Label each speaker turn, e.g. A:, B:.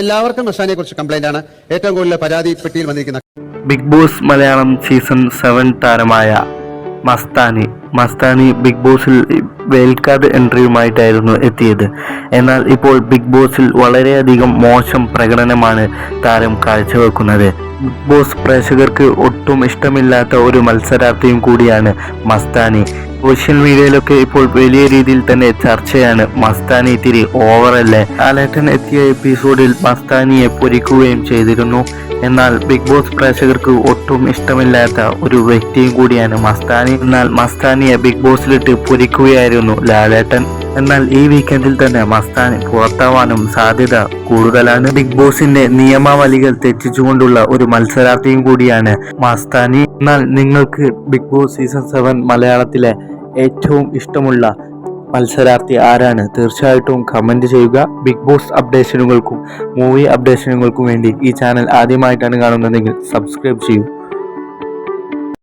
A: എല്ലാവർക്കും മസ്താനിയെ കുറിച്ച് കംപ്ലൈന്റ് ആണ്. ഏറ്റവും കൂടുതൽ പരാതി പെട്ടിയിൽ വന്നിരിക്കുന്ന
B: Big Boss Malayalam season seven താരമായ മസ്താനി. മസ്താനി ബിഗ് ബോസിൽ വേൽക്കാട് എൻട്രിയുമായിട്ടായിരുന്നു എത്തിയത്. എന്നാൽ ഇപ്പോൾ ബിഗ് ബോസിൽ വളരെയധികം മോശം പ്രകടനമാണ് താരം കാഴ്ചവെക്കുന്നത്. ബിഗ് ബോസ് പ്രേക്ഷകർക്ക് ഒട്ടും ഇഷ്ടമില്ലാത്ത ഒരു മത്സരാർത്ഥിയും കൂടിയാണ് മസ്താനി. സോഷ്യൽ മീഡിയയിലൊക്കെ ഇപ്പോൾ വലിയ രീതിയിൽ തന്നെ ചർച്ചയാണ് മസ്താനി തിരി ഓവറല്ലേ ലാലേട്ടൻ എത്തിയ എപ്പിസോഡിൽ മസ്താനിയെ പൊരിക്കുകയും ചെയ്തിരുന്നു. എന്നാൽ ബിഗ് ബോസ് പ്രേക്ഷകർക്ക് ഒട്ടും ഇഷ്ടമില്ലാത്ത ഒരു വ്യക്തിയും കൂടിയാണ് മസ്താനി. എന്നാൽ മസ്താനിയെ ബിഗ് ബോസിലിട്ട് പൊരിക്കുകയായിരുന്നു ലാലേട്ടൻ. എന്നാൽ ഈ വീക്കെൻഡിൽ തന്നെ മസ്താനി പുറത്താവാനും സാധ്യത കൂടുതലാണ്. ബിഗ് ബോസിന്റെ നിയമാവലികൾ തെറ്റിച്ചുകൊണ്ടുള്ള ഒരു മത്സരാർത്ഥിയും കൂടിയാണ് മസ്താനി. എന്നാൽ നിങ്ങൾക്ക് ബിഗ് ബോസ് സീസൺ സെവൻ മലയാളത്തിലെ ഏറ്റവും ഇഷ്ടമുള്ള മത്സരാർത്ഥി ആരാണ്? തീർച്ചയായിട്ടും കമന്റ് ചെയ്യുക. ബിഗ് ബോസ് അപ്ഡേഷനുകൾക്കും മൂവി അപ്ഡേഷനുകൾക്കും വേണ്ടി ഈ ചാനൽ ആദ്യമായിട്ടാണ് കാണുന്നതെങ്കിൽ സബ്സ്ക്രൈബ് ചെയ്യൂ